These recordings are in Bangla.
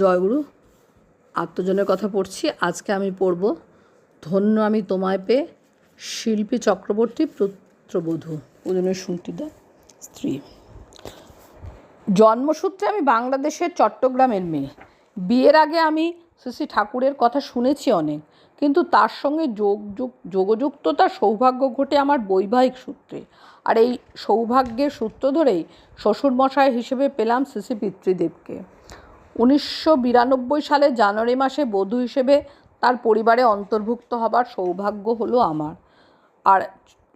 জয়গুরু, আত্মজনের কথা পড়ছি। আজকে আমি পড়ব, ধন্য আমি তোমায় পেয়ে শিল্পী চক্রবর্তী পুত্রবধূ। পূজনের সুন্তিদা স্ত্রী। জন্মসূত্রে আমি বাংলাদেশের চট্টগ্রামের মেয়ে। বিয়ের আগে আমি শ্রী ঠাকুরের কথা শুনেছি অনেক, কিন্তু তার সঙ্গে যোগ যোগ, যোগযুক্ততার সৌভাগ্য ঘটে আমার বৈবাহিক সূত্রে। আর এই সৌভাগ্যের সূত্র ধরেই শ্বশুরমশাই হিসেবে পেলাম শ্রী পিতৃদেবকে। উনিশশো বিরানব্বই সালে জানুয়ারি মাসে বধূ হিসেবে তার পরিবারে অন্তর্ভুক্ত হবার সৌভাগ্য হলো আমার। আর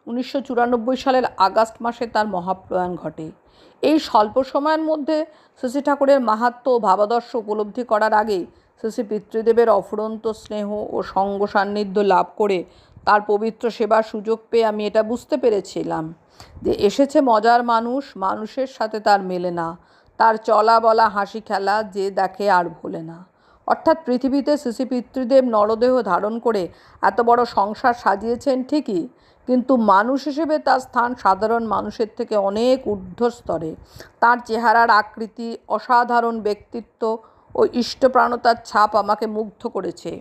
উনিশশো চুরানব্বই সালের আগস্ট মাসে তার মহাপ্রয়াণ ঘটে। এই স্বল্প সময়ের মধ্যে শ্রী ঠাকুরের মাহাত্ম ও ভাবাদর্শ উপলব্ধি করার আগেই শ্রী পিতৃদেবের অফুরন্ত স্নেহ ও সঙ্গ সান্নিধ্য লাভ করে তার পবিত্র সেবার সুযোগ পেয়ে আমি এটা বুঝতে পেরেছিলাম যে এসেছে মজার মানুষ, মানুষের সাথে তার মেলে না। তার চলা বলা হাসি খেলা যে দেখে আর ভোলে না। অর্থাৎ পৃথিবীতে শ্রী পিতৃদেব নরদেহ ধারণ করে এত বড় সংসার সাজিয়েছেন ঠিকই, কিন্তু মানুষ হিসেবে তার স্থান সাধারণ মানুষের থেকে অনেক ঊর্ধ্বস্তরে। তার চেহারার আকৃতি, অসাধারণ ব্যক্তিত্ব ও ইষ্টপ্রাণতার ছাপ আমাকে মুগ্ধ করেছে।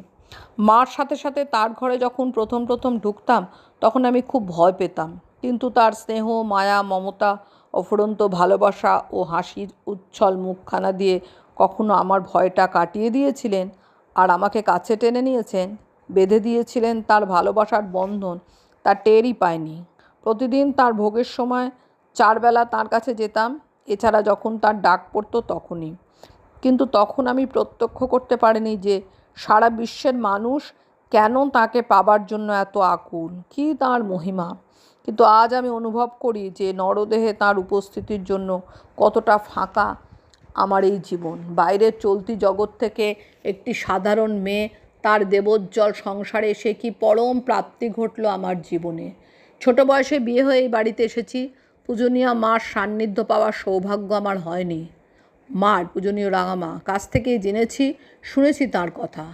মার সাথে সাথে তার ঘরে যখন প্রথম প্রথম ঢুকতাম, তখন আমি খুব ভয় পেতাম, কিন্তু তার স্নেহ, মায়া, মমতা অফুরন্ত ভালোবাসা ও হাসির উচ্ছল মুখখানা দিয়ে কখনো আমার ভয়টা কাটিয়ে দিয়েছিলেন আর আমাকে কাছে টেনে নিয়েছেন। বেঁধে দিয়েছিলেন তার ভালোবাসার বন্ধন, তা টেরই পায়নি প্রতিদিন তার ভোগের সময় চারবেলা তার কাছে যেতাম, এছাড়া যখন তার ডাক পড়তো তখনই। কিন্তু তখন আমি প্রত্যক্ষ করতে পারিনি যে সারা বিশ্বের মানুষ কেন তাকে পাবার জন্য এত আকুল। কী তার মহিমা? কিন্তু আজ আমি অনুভব করি যে নরদেহে তার উপস্থিতির জন্য কতটা ফাঁকা আমার এই জীবন। বাইরের চলতি জগৎ থেকে একটি সাধারণ মেয়ে তার দেবোজ্জ্বল সংসারে সে কি পরম প্রাপ্তি ঘটল আমার জীবনে। ছোট বয়সে বিয়ে হয়ে এই বাড়িতে এসেছি। পূজনীয় মার সান্নিধ্য পাওয়ার সৌভাগ্য আমার হয়নি। মার, পূজনীয় রাঙামা, কাছ থেকেই জেনেছি, শুনেছি তার কথা।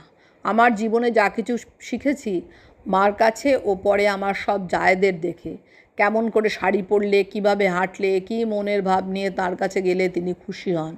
আমার জীবনে যা কিছু শিখেছি মার কাছে ও পরে আমার সব জায়েদের দেখে। কেমন করে শাড়ি পরলে, কীভাবে হাঁটলে, কী মনের ভাব নিয়ে তার কাছে গেলে তিনি খুশি হন।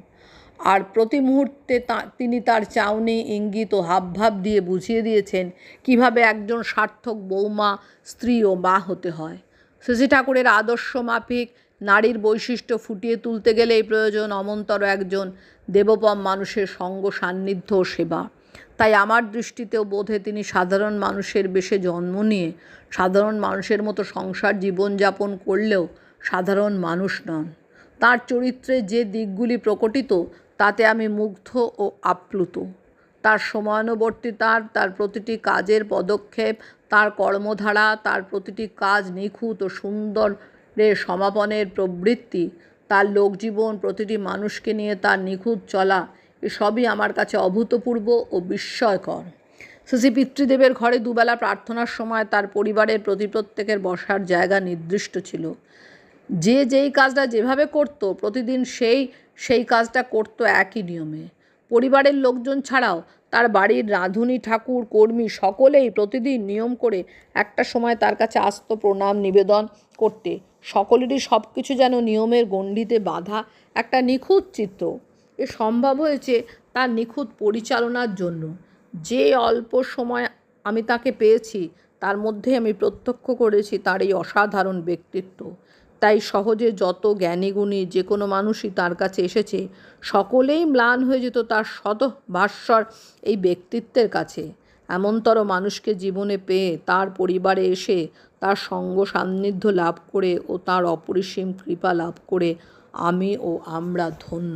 আর প্রতি মুহূর্তে তিনি তার চাউনি, ইঙ্গিত ও হাবভাব দিয়ে বুঝিয়ে দিয়েছেন কীভাবে একজন সার্থক বৌমা, স্ত্রী ও মা হতে হয়। শশী ঠাকুরের আদর্শ মাফিক, নারীর বৈশিষ্ট্য ফুটিয়ে তুলতে গেলেই প্রয়োজন অমন্তর একজন দেবপম মানুষের সঙ্গ সান্নিধ্য ও সেবা। তাই আমার দৃষ্টিতেও বোধে তিনি সাধারণ মানুষের বেশে জন্ম নিয়ে, সাধারণ মানুষের মতো সংসার জীবনযাপন করলেও সাধারণ মানুষ নন। তার চরিত্রে যে দিকগুলি প্রকটিত, তাতে আমি মুগ্ধ ও আপ্লুত। তার সময়ানুবর্তিতার তার প্রতিটি কাজের পদক্ষেপ, তার কর্মধারা, তার প্রতিটি কাজ নিখুঁত ও সুন্দরে সমাপনের প্রবৃত্তি, তার লোকজীবন, প্রতিটি মানুষকে নিয়ে তার নিখুঁত চলা এসবই আমার কাছে অভূতপূর্ব ও বিস্ময়কর। শ্রী পিতৃদেবের ঘরে দুবেলা প্রার্থনার সময় তার পরিবারের প্রতি প্রত্যেকের বসার জায়গা নির্দিষ্ট ছিল। যে যেই কাজটা যেভাবে করত, প্রতিদিন সেই সেই কাজটা করত একই নিয়মে। পরিবারের লোকজন ছাড়াও তার বাড়ির রাঁধুনি, ঠাকুর, কর্মী সকলেই প্রতিদিন নিয়ম করে একটা সময় তার কাছে আসত প্রণাম, নিবেদন করতে। সকলেরই সব কিছু যেন নিয়মের গণ্ডিতে বাঁধা একটা নিখুঁত চিত্র। এ সম্ভব হয়েছে তার নিখুঁত পরিচালনার জন্য। যে অল্প সময় আমি তাকে পেয়েছি, তার মধ্যে আমি প্রত্যক্ষ করেছি তার এই অসাধারণ ব্যক্তিত্ব। তাই সহজে যত জ্ঞানীগুণী যে কোনো মানুষই তার কাছে এসেছে, সকলেই ম্লান হয়ে যেত তার শত ভাস্বর এই ব্যক্তিত্বের কাছে। এমনতর মানুষকে জীবনে পেয়ে তার পরিবারে এসে তার সঙ্গ সান্নিধ্য লাভ করে ও তার অপরিসীম কৃপা লাভ করে আমি ও আমরা ধন্য।